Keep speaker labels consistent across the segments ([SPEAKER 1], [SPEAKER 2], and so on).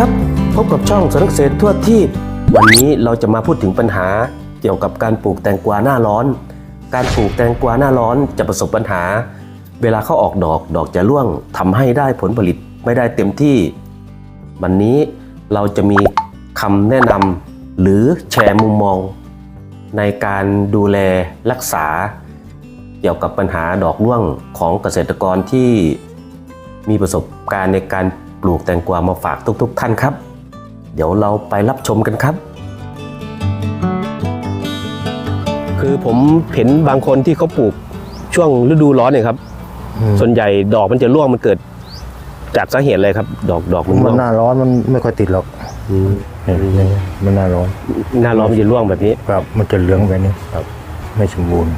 [SPEAKER 1] ครับ พบกับช่องสวนเกษตรทั่วที่ วันนี้เราจะมาพูดถึงปัญหาเกี่ยวกับการปลูกแตงกวาหน้าร้อน การปลูกแตงกวาหน้าร้อนจะประสบปัญหา เวลาเขาออกดอกดอกจะร่วงทำให้ได้ผลผลิตไม่ได้เต็มที่ วันนี้เราจะมีคำแนะนำหรือแชร์มุมมอง ในการดูแลรักษา เกี่ยวกับปัญหาดอกร่วงของเกษตรกรที่มีประสบการณ์ในการ ปลูกแตงกวามาฝากทุก ๆ ท่านครับ เดี๋ยวเราไปรับชมกันครับ คือผมเห็นบางคนที่เขาปลูกช่วงฤดูร้อนเนี่ยครับ ส่วนใหญ่ดอกมันจะร่วงมันเกิด จากสาเหตุอะไรครับ ดอกดอกมันร่
[SPEAKER 2] มั
[SPEAKER 1] วนง
[SPEAKER 2] หน้าร้อนมันไม่ค่อยติดหรอก
[SPEAKER 1] อืม
[SPEAKER 2] เนี่ยเนี่ยมันหน้าร้อน
[SPEAKER 1] หน้าร้อนมันจะร่วงแบบนี้
[SPEAKER 2] ครับ มันจะเหลืองแบบนี้ครับ ไม่สมบูรณ์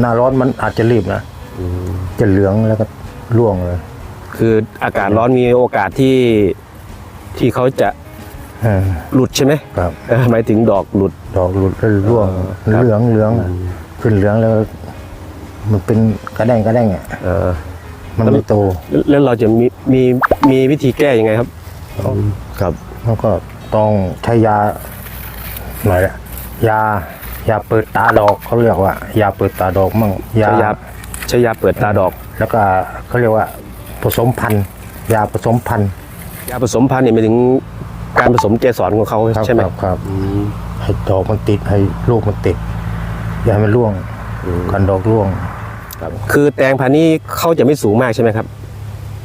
[SPEAKER 2] หน้าร้อนมันอาจจะรีบนะจะเหลืองแล้วก็ร่วงเลย
[SPEAKER 1] คืออากาศร้อนมีโอกาสที่ที่เขาจะ
[SPEAKER 2] เออ
[SPEAKER 1] หลุดใช่ไหม
[SPEAKER 2] ครับ
[SPEAKER 1] เออหมายถึงดอกหลุด
[SPEAKER 2] ดอกหลุดแล้วร่วง
[SPEAKER 1] ครับ
[SPEAKER 2] เหลืองเหลืองอะขึ้นเหลืองแล้ว มันเป็นกระแดงกระแดงอะ
[SPEAKER 1] เออ
[SPEAKER 2] มันไม่โต
[SPEAKER 1] แล้วเราจะมีมีมีวิธีแก้ยังไงครับ ครับ
[SPEAKER 2] แล้วก็ต้องใช้ยาหน่อยละยายาเปิดตาดอกเขาเรียกว่า ยาเปิดตาดอกมั่ง
[SPEAKER 1] ใช้ยาใช้ยาเปิดตาดอก
[SPEAKER 2] แล้วก็เขาเรียกว่า ผสมพันธุ์ยาผสมพันธุ์
[SPEAKER 1] ยาผสมพันธุ์เนี่ยหมายถึงการผสมเกสรของเขา
[SPEAKER 2] ครับ
[SPEAKER 1] ใช่ไหม
[SPEAKER 2] ครับครับให้ดอกมันติดให้ลูกมันติดอย่าให้มันร่วงกันดอกร่วง
[SPEAKER 1] คือแตงพันธุ์นี้เขาจะไม่สูงมากใช่ไหมครับ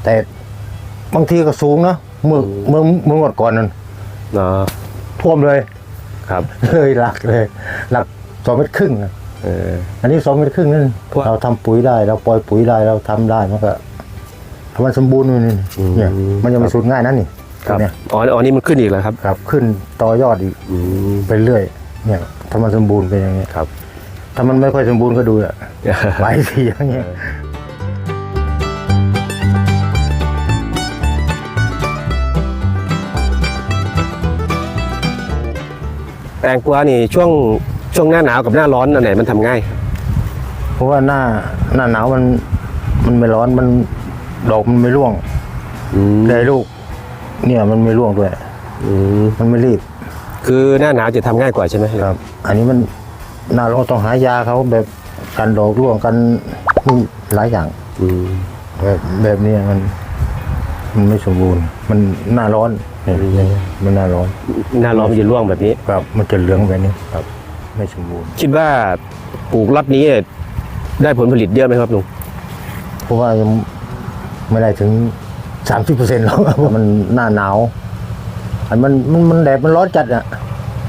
[SPEAKER 2] แต่บางทีก็สูงนะเมื่อเมื่อเมื่อวันก่อนนั้น
[SPEAKER 1] เนาะ
[SPEAKER 2] ท่วมเลย
[SPEAKER 1] ครับ
[SPEAKER 2] เลยหลักเลยหลักสองเมตรครึ่งนะ
[SPEAKER 1] เออ
[SPEAKER 2] อันนี้สองเมตรครึ่งนั่น
[SPEAKER 1] พวก
[SPEAKER 2] เราทำปุ๋ยได้ เราปล่อยปุ๋ยได้เราทำได้มันก็ ทำมันสมบูรณ์เลยนี่เนี่ยมันยังไม่สุดง่ายนั่นนี่
[SPEAKER 1] ครับ
[SPEAKER 2] เนี่ย
[SPEAKER 1] อ๋ออ๋อนี่มันขึ้นอีกแล้วครับ
[SPEAKER 2] ครับขึ้นต่อยอดอีก
[SPEAKER 1] อืม
[SPEAKER 2] ไปเรื่อย เนี่ยถ้ามันสมบูรณ์เป็นอย่างเงี้ย
[SPEAKER 1] ครับ
[SPEAKER 2] ถ้ามันไม่ค่อยสมบูรณ์ก็ดูอะใบสีอย่างเงี้ย
[SPEAKER 1] แตงกวานี่ช่วงช่วงหน้าหนาวกับหน้าร้อนอันไหนมันทำง่าย
[SPEAKER 2] เพราะว่าหน้าหน้าหนาวมันมันไม่ร้อนมัน ดอกมันไม่ร่วง
[SPEAKER 1] อืม
[SPEAKER 2] ได้ลูก เนี่ยมันไม่ร่วงด้วย
[SPEAKER 1] อืม
[SPEAKER 2] มันไม่รีบ
[SPEAKER 1] คือหน้าหนาวจะทำง่ายกว่าใช่ไหม
[SPEAKER 2] ครับ อันนี้มันหน้าร้อนต้องหายาเขาแบบกันดอกร่วงกันนี่หลายอย่าง
[SPEAKER 1] อืม
[SPEAKER 2] แบบแบบนี้มัน มันไม่สมบูรณ์ มันหน้าร้อนเนี่ยมันหน้าร้อน
[SPEAKER 1] หน้าร้อนมันจะร่วงแบบนี้
[SPEAKER 2] ครับมันจะเหลืองแบบนี้ครับ ไม่สมบูรณ์
[SPEAKER 1] คิดว่าปลูกรอบนี้ได้ผลผลิตเยอะไหมครับลุง
[SPEAKER 2] เพราะว่ายัง ไม่ได้ถึงสามสิบเปอร์เซ็นต์หรอกเพราะมันหน้าหนาวอันมันมันมันแดดมันร้อนจัดอะ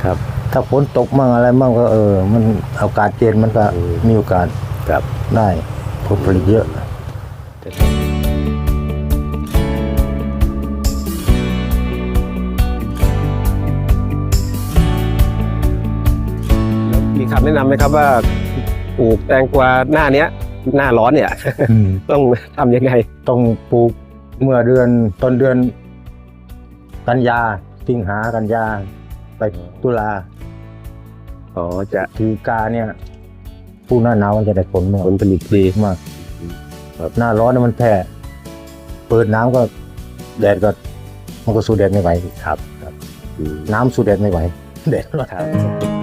[SPEAKER 1] ครับ
[SPEAKER 2] ถ้าฝนตกมั่งอะไรมั่งก็เออ มันอากาศเย็นมันก็มีโอกาส
[SPEAKER 1] ครับ
[SPEAKER 2] ได้ผลผลิตเยอะ
[SPEAKER 1] มีคำแนะนำไหมครับว่าปลูกแตงกวาหน้าเนี้ย หน้าร้อนเนี่ยต้องทำยังไง
[SPEAKER 2] ต้องปลูกเมื่อเดือนต้นเดือน กันยาสิงหากันยาไปตุลา
[SPEAKER 1] อ๋อจะ
[SPEAKER 2] ทีกาเนี่ยปลูกหน้าหนาวมันจะได้ผลมาก
[SPEAKER 1] ผลผลิตดี
[SPEAKER 2] มากหน้าร้อนเนี่ยมันแพ้เปิดน้ำก็แดดก็มันก็สู้แดดไม่ไหวครับ
[SPEAKER 1] อืม
[SPEAKER 2] น้ำสู้แดดไม่ไหวแดดร้อน
[SPEAKER 1] ครับ